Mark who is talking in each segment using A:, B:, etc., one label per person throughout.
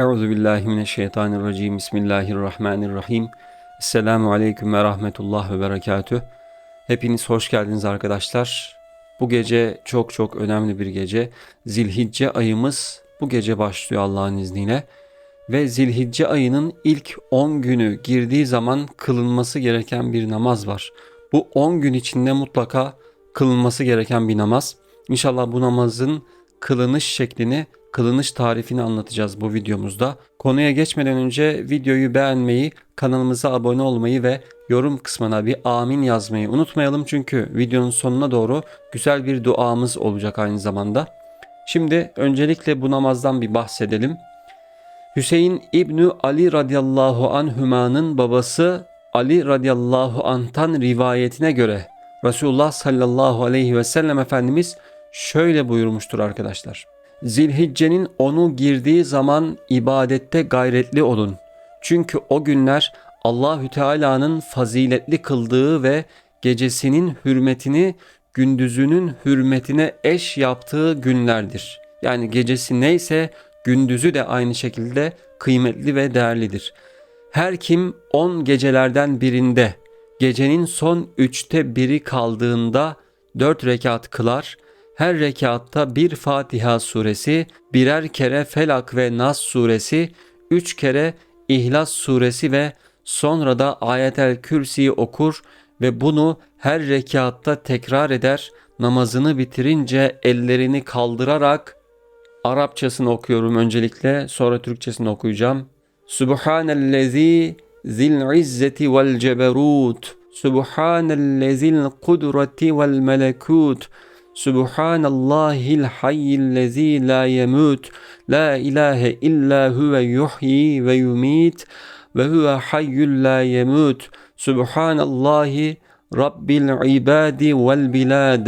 A: Euzu billahi mineşşeytanirracim. Bismillahirrahmanirrahim. Esselamu aleyküm ve rahmetullah ve berekatüh. Hepiniz hoş geldiniz arkadaşlar. Bu gece çok çok önemli bir gece. Zilhicce ayımız bu gece başlıyor Allah'ın izniyle. Ve Zilhicce ayının ilk 10 günü girdiği zaman kılınması gereken bir namaz var. Bu 10 gün içinde mutlaka kılınması gereken bir namaz. İnşallah bu namazın kılınış şeklini, kılınış tarifini anlatacağız bu videomuzda. Konuya geçmeden önce videoyu beğenmeyi, kanalımıza abone olmayı ve yorum kısmına bir amin yazmayı unutmayalım. Çünkü videonun sonuna doğru güzel bir duamız olacak aynı zamanda. Şimdi öncelikle bu namazdan bir bahsedelim. Hüseyin İbnü Ali radıyallahu anhümanın babası Ali radıyallahu anh'tan rivayetine göre Resulullah sallallahu aleyhi ve sellem Efendimiz şöyle buyurmuştur arkadaşlar. Zilhicce'nin onu girdiği zaman ibadette gayretli olun. Çünkü o günler Allahü Teala'nın faziletli kıldığı ve gecesinin hürmetini gündüzünün hürmetine eş yaptığı günlerdir. Yani gecesi neyse gündüzü de aynı şekilde kıymetli ve değerlidir. Her kim on gecelerden birinde gecenin son üçte biri kaldığında dört rekat kılar, her rekatta bir Fatiha suresi, birer kere Felak ve Nas suresi, üç kere İhlas suresi ve sonra da Ayetel Kürsi'yi okur ve bunu her rekatta tekrar eder, namazını bitirince ellerini kaldırarak Arapçasını okuyorum öncelikle sonra Türkçesini okuyacağım. Subhanellezi zil izzeti vel ceberut. Subhanellezil kudreti vel melekut. Subhanallahil hayyillezî la yemut. La ilahe illa huve yuhyi ve yumit ve huve hayyul la yemut. Subhanallahi rabbil ibadi vel bilad.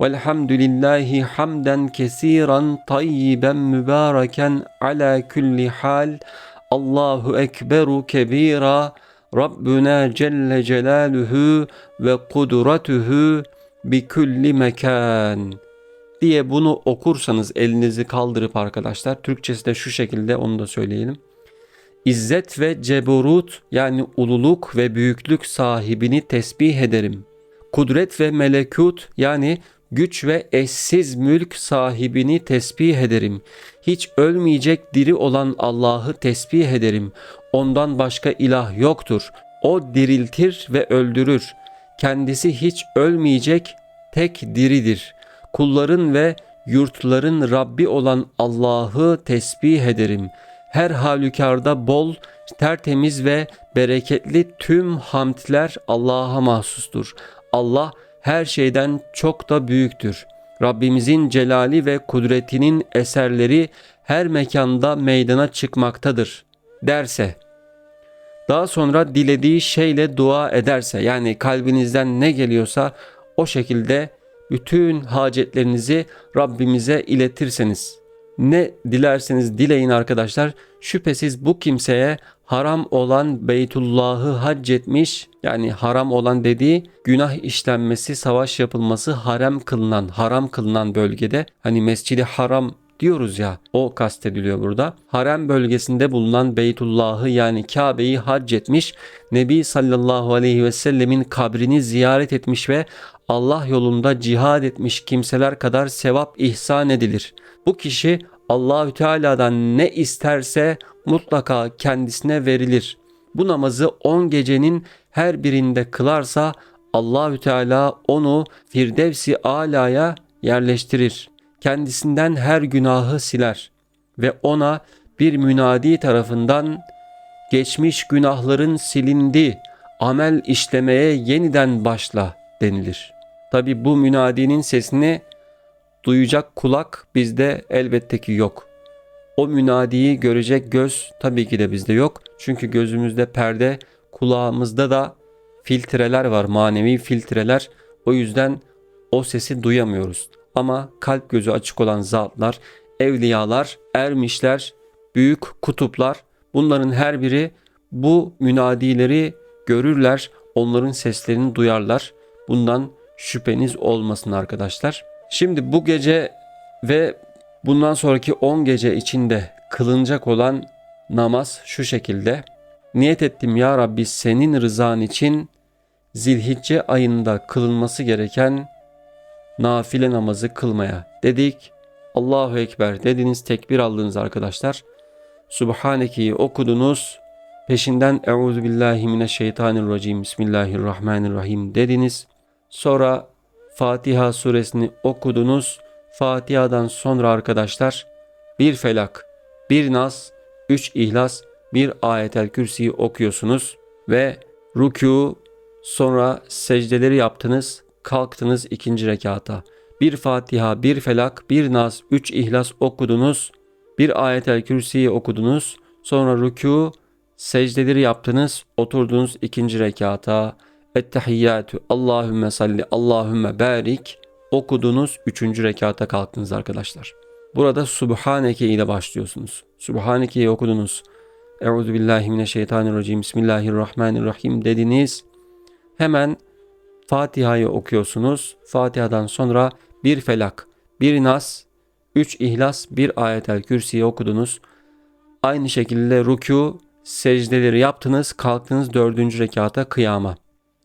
A: Velhamdülillahi hamden kesiran tayyiben mübareken ala kulli hal. Allahu ekberu kebira. Rabbuna Celle Celaluhu ve kudretuhu bi külli mekan diye bunu okursanız elinizi kaldırıp arkadaşlar Türkçesi de şu şekilde onu da söyleyelim. İzzet ve ceburut yani ululuk ve büyüklük sahibini tesbih ederim. Kudret ve melekut yani güç ve eşsiz mülk sahibini tesbih ederim. Hiç ölmeyecek diri olan Allah'ı tesbih ederim. Ondan başka ilah yoktur. O diriltir ve öldürür. Kendisi hiç ölmeyecek tek diridir. Kulların ve yurtların Rabbi olan Allah'ı tesbih ederim. Her halükarda bol, tertemiz ve bereketli tüm hamdler Allah'a mahsustur. Allah her şeyden çok da büyüktür. Rabbimizin celali ve kudretinin eserleri her mekanda meydana çıkmaktadır derse, daha sonra dilediği şeyle dua ederse yani kalbinizden ne geliyorsa o şekilde bütün hacetlerinizi Rabbimize iletirseniz. Ne dilerseniz dileyin arkadaşlar. Şüphesiz bu kimseye haram olan Beytullah'ı hac etmiş yani haram olan dediği günah işlenmesi, savaş yapılması harem kılınan, haram kılınan bölgede hani Mescidi Haram diyoruz ya o kastediliyor burada. Harem bölgesinde bulunan Beytullah'ı yani Kabe'yi hac etmiş, Nebi sallallahu aleyhi ve sellemin kabrini ziyaret etmiş ve Allah yolunda cihad etmiş kimseler kadar sevap ihsan edilir. Bu kişi Allahü Teala'dan ne isterse mutlaka kendisine verilir. Bu namazı 10 gecenin her birinde kılarsa Allahü Teala onu Firdevsi alaya yerleştirir. Kendisinden her günahı siler ve ona bir münadi tarafından geçmiş günahların silindi, amel işlemeye yeniden başla denilir. Tabi bu münadinin sesini duyacak kulak bizde elbette ki yok. O münadiyi görecek göz tabii ki de bizde yok. Çünkü gözümüzde perde, kulağımızda da filtreler var, manevi filtreler. O yüzden o sesi duyamıyoruz. Ama kalp gözü açık olan zatlar, evliyalar, ermişler, büyük kutuplar bunların her biri bu münadileri görürler, onların seslerini duyarlar. Bundan şüpheniz olmasın arkadaşlar. Şimdi bu gece ve bundan sonraki 10 gece içinde kılınacak olan namaz şu şekilde. Niyet ettim ya Rabbi senin rızan için zilhicce ayında kılınması gereken nafile namazı kılmaya dedik. Allahu Ekber dediniz tekbir aldınız arkadaşlar. Subhaneke'yi okudunuz. Peşinden Euzu billahi mineşşeytanirracim Bismillahirrahmanirrahim dediniz. Sonra Fatiha suresini okudunuz. Fatiha'dan sonra arkadaşlar bir felak, bir nas, üç ihlas, bir ayetel kürsiyi okuyorsunuz ve rükû sonra secdeleri yaptınız, kalktınız ikinci rekata. Bir Fatiha, bir felak, bir nas, üç ihlas okudunuz, bir ayetel kürsiyi okudunuz, sonra rükû, secdeleri yaptınız, oturdunuz ikinci rekata. Ettehiyyatü Allahümme salli Allahümme barik okudunuz. Üçüncü rekata kalktınız arkadaşlar. Burada Subhaneke ile başlıyorsunuz. Subhaneke'yi okudunuz. Euzu billahi mineşşeytanirracim. Bismillahirrahmanirrahim dediniz. Hemen Fatiha'yı okuyorsunuz. Fatiha'dan sonra bir felak, bir nas, üç ihlas, bir ayetel kürsiyi okudunuz. Aynı şekilde rükû, secdeleri yaptınız, kalktınız dördüncü rekata kıyama.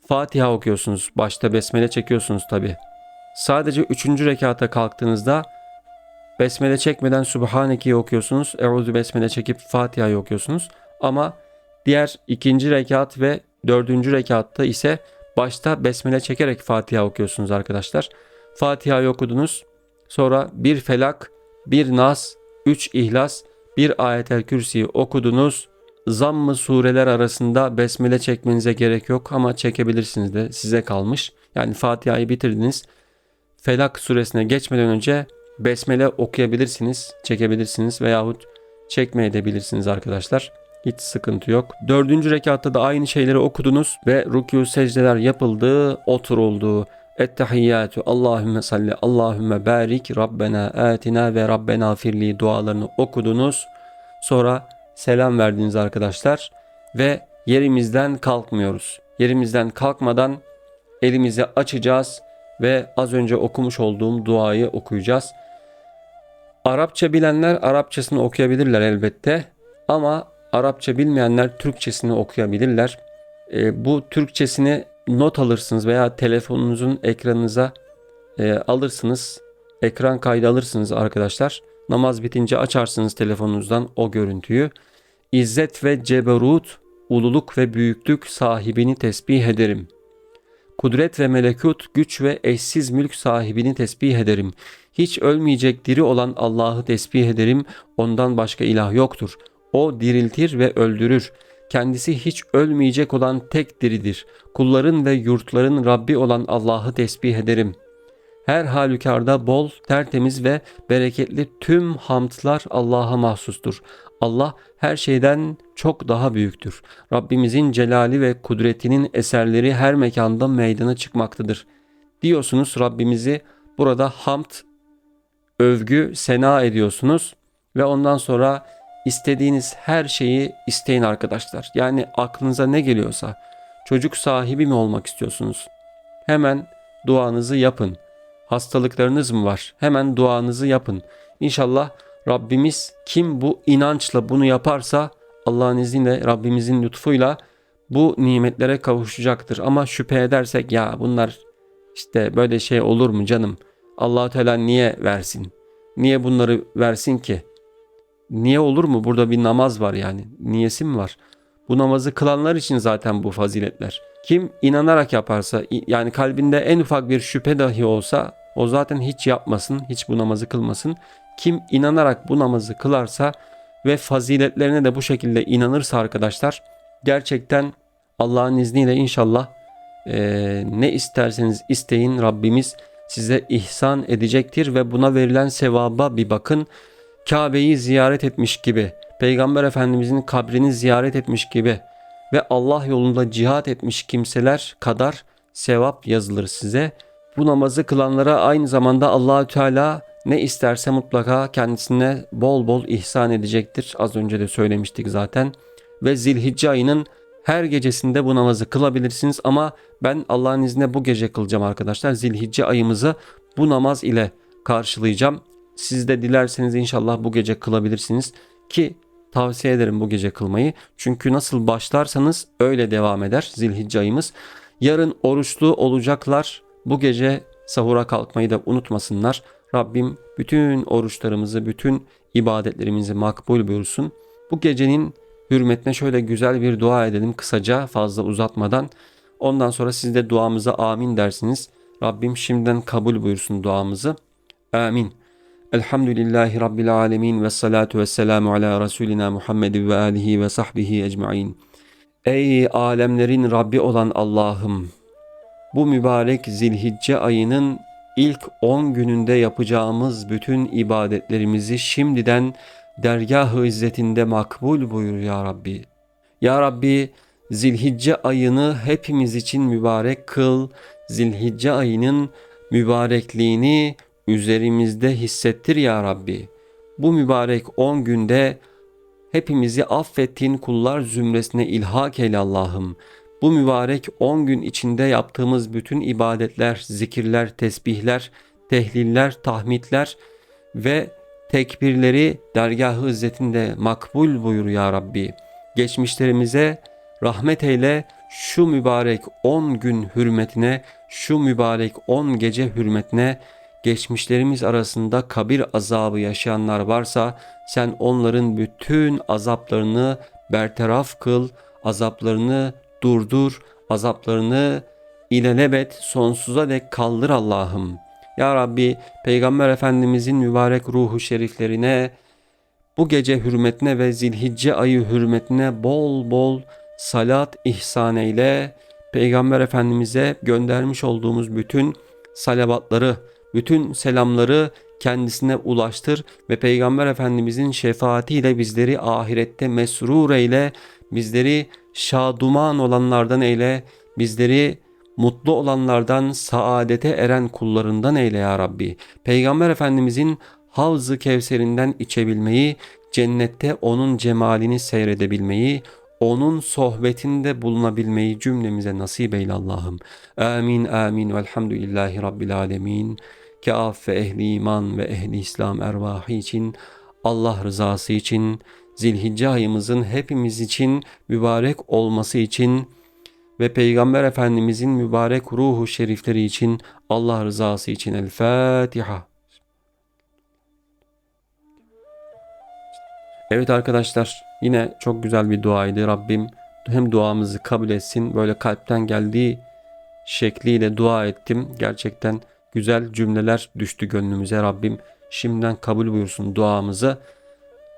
A: Fatiha okuyorsunuz. Başta besmele çekiyorsunuz tabi. Sadece üçüncü rekata kalktığınızda besmele çekmeden Subhaneke'yi okuyorsunuz. Euzu besmele çekip Fatiha'yı okuyorsunuz. Ama diğer ikinci rekat ve dördüncü rekatta ise başta besmele çekerek Fatiha okuyorsunuz arkadaşlar. Fatiha'yı okudunuz. Sonra bir felak, bir nas, üç ihlas, bir ayetel kürsiyi okudunuz zamm-ı sureler arasında besmele çekmenize gerek yok ama çekebilirsiniz de size kalmış. Yani Fatiha'yı bitirdiniz. Felak suresine geçmeden önce besmele okuyabilirsiniz, çekebilirsiniz veyahut çekmeyebilirsiniz arkadaşlar. Hiç sıkıntı yok. Dördüncü rekatta da aynı şeyleri okudunuz ve rükû secdeler yapıldı, oturuldu. Ettehiyyatü Allahümme salli Allahümme barik Rabbena atina ve Rabbena firli dualarını okudunuz. Sonra selam verdiniz arkadaşlar ve yerimizden kalkmıyoruz. Yerimizden kalkmadan elimizi açacağız ve az önce okumuş olduğum duayı okuyacağız. Arapça bilenler Arapçasını okuyabilirler elbette ama Arapça bilmeyenler Türkçesini okuyabilirler. E, bu Türkçesini not alırsınız veya telefonunuzun ekranınıza e, alırsınız. Ekran kaydı alırsınız arkadaşlar. Namaz bitince açarsınız telefonunuzdan o görüntüyü. İzzet ve ceberut, ululuk ve büyüklük sahibini tesbih ederim. Kudret ve melekut, güç ve eşsiz mülk sahibini tesbih ederim. Hiç ölmeyecek diri olan Allah'ı tesbih ederim. Ondan başka ilah yoktur. O diriltir ve öldürür. Kendisi hiç ölmeyecek olan tek diridir. Kulların ve yurtların Rabbi olan Allah'ı tesbih ederim.'' Her halükarda bol, tertemiz ve bereketli tüm hamdlar Allah'a mahsustur. Allah her şeyden çok daha büyüktür. Rabbimizin celali ve kudretinin eserleri her mekanda meydana çıkmaktadır. Diyorsunuz Rabbimizi burada hamd, övgü, sena ediyorsunuz ve ondan sonra istediğiniz her şeyi isteyin arkadaşlar. Yani aklınıza ne geliyorsa çocuk sahibi mi olmak istiyorsunuz? Hemen duanızı yapın. Hastalıklarınız mı var? Hemen duanızı yapın. İnşallah Rabbimiz kim bu inançla bunu yaparsa Allah'ın izniyle Rabbimizin lütfuyla bu nimetlere kavuşacaktır. Ama şüphe edersek ya bunlar işte böyle şey olur mu canım? allah Teala niye versin? Niye bunları versin ki? Niye olur mu? Burada bir namaz var yani. Niyesi mi var? Bu namazı kılanlar için zaten bu faziletler. Kim inanarak yaparsa yani kalbinde en ufak bir şüphe dahi olsa o zaten hiç yapmasın, hiç bu namazı kılmasın. Kim inanarak bu namazı kılarsa ve faziletlerine de bu şekilde inanırsa arkadaşlar gerçekten Allah'ın izniyle inşallah e, ne isterseniz isteyin Rabbimiz size ihsan edecektir ve buna verilen sevaba bir bakın. Kabe'yi ziyaret etmiş gibi, Peygamber Efendimizin kabrini ziyaret etmiş gibi ve Allah yolunda cihat etmiş kimseler kadar sevap yazılır size. Bu namazı kılanlara aynı zamanda Allahü Teala ne isterse mutlaka kendisine bol bol ihsan edecektir. Az önce de söylemiştik zaten. Ve Zilhicce ayının her gecesinde bu namazı kılabilirsiniz ama ben Allah'ın izniyle bu gece kılacağım arkadaşlar. Zilhicce ayımızı bu namaz ile karşılayacağım. Siz de dilerseniz inşallah bu gece kılabilirsiniz ki tavsiye ederim bu gece kılmayı. Çünkü nasıl başlarsanız öyle devam eder zilhicce ayımız. Yarın oruçlu olacaklar. Bu gece sahura kalkmayı da unutmasınlar. Rabbim bütün oruçlarımızı, bütün ibadetlerimizi makbul buyursun. Bu gecenin hürmetine şöyle güzel bir dua edelim kısaca fazla uzatmadan. Ondan sonra siz de duamıza amin dersiniz. Rabbim şimdiden kabul buyursun duamızı. Amin. Elhamdülillahi Rabbil alemin ve salatu ve selamu ala Resulina Muhammed ve alihi ve sahbihi ecmain. Ey alemlerin Rabbi olan Allah'ım! Bu mübarek zilhicce ayının ilk 10 gününde yapacağımız bütün ibadetlerimizi şimdiden dergah-ı izzetinde makbul buyur ya Rabbi. Ya Rabbi zilhicce ayını hepimiz için mübarek kıl. Zilhicce ayının mübarekliğini üzerimizde hissettir ya Rabbi. Bu mübarek 10 günde hepimizi affettiğin kullar zümresine ilhak eyle Allah'ım. Bu mübarek 10 gün içinde yaptığımız bütün ibadetler, zikirler, tesbihler, tehliller, tahmidler ve tekbirleri dergah-ı izzetinde makbul buyur ya Rabbi. Geçmişlerimize rahmet eyle şu mübarek 10 gün hürmetine, şu mübarek 10 gece hürmetine geçmişlerimiz arasında kabir azabı yaşayanlar varsa sen onların bütün azaplarını bertaraf kıl, azaplarını durdur, azaplarını ilelebet sonsuza dek kaldır Allah'ım. Ya Rabbi Peygamber Efendimizin mübarek ruhu şeriflerine bu gece hürmetine ve zilhicce ayı hürmetine bol bol salat ihsan eyle. Peygamber Efendimiz'e göndermiş olduğumuz bütün salavatları, bütün selamları kendisine ulaştır ve Peygamber Efendimizin şefaatiyle bizleri ahirette mesrur eyle, bizleri şaduman olanlardan eyle, bizleri mutlu olanlardan, saadete eren kullarından eyle ya Rabbi. Peygamber Efendimizin Havz-ı Kevser'inden içebilmeyi, cennette onun cemalini seyredebilmeyi, onun sohbetinde bulunabilmeyi cümlemize nasip eyle Allah'ım. Amin amin velhamdülillahi rabbil alemin. Kâf ve ehli iman ve ehli İslam ervahı için, Allah rızası için, zilhicce ayımızın hepimiz için mübarek olması için ve Peygamber Efendimizin mübarek ruhu şerifleri için Allah rızası için El Fatiha. Evet arkadaşlar yine çok güzel bir duaydı. Rabbim hem duamızı kabul etsin böyle kalpten geldiği şekliyle dua ettim. Gerçekten güzel cümleler düştü gönlümüze Rabbim. Şimdiden kabul buyursun duamızı.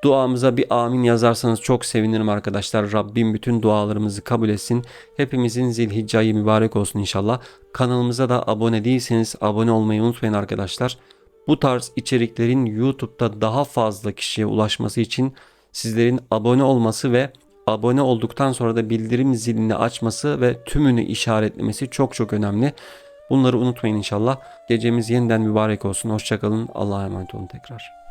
A: Duamıza bir amin yazarsanız çok sevinirim arkadaşlar. Rabbim bütün dualarımızı kabul etsin. Hepimizin zilhicce ayı mübarek olsun inşallah. Kanalımıza da abone değilseniz abone olmayı unutmayın arkadaşlar. Bu tarz içeriklerin YouTube'da daha fazla kişiye ulaşması için sizlerin abone olması ve abone olduktan sonra da bildirim zilini açması ve tümünü işaretlemesi çok çok önemli. Bunları unutmayın inşallah. Gecemiz yeniden mübarek olsun. Hoşçakalın. Allah'a emanet olun tekrar.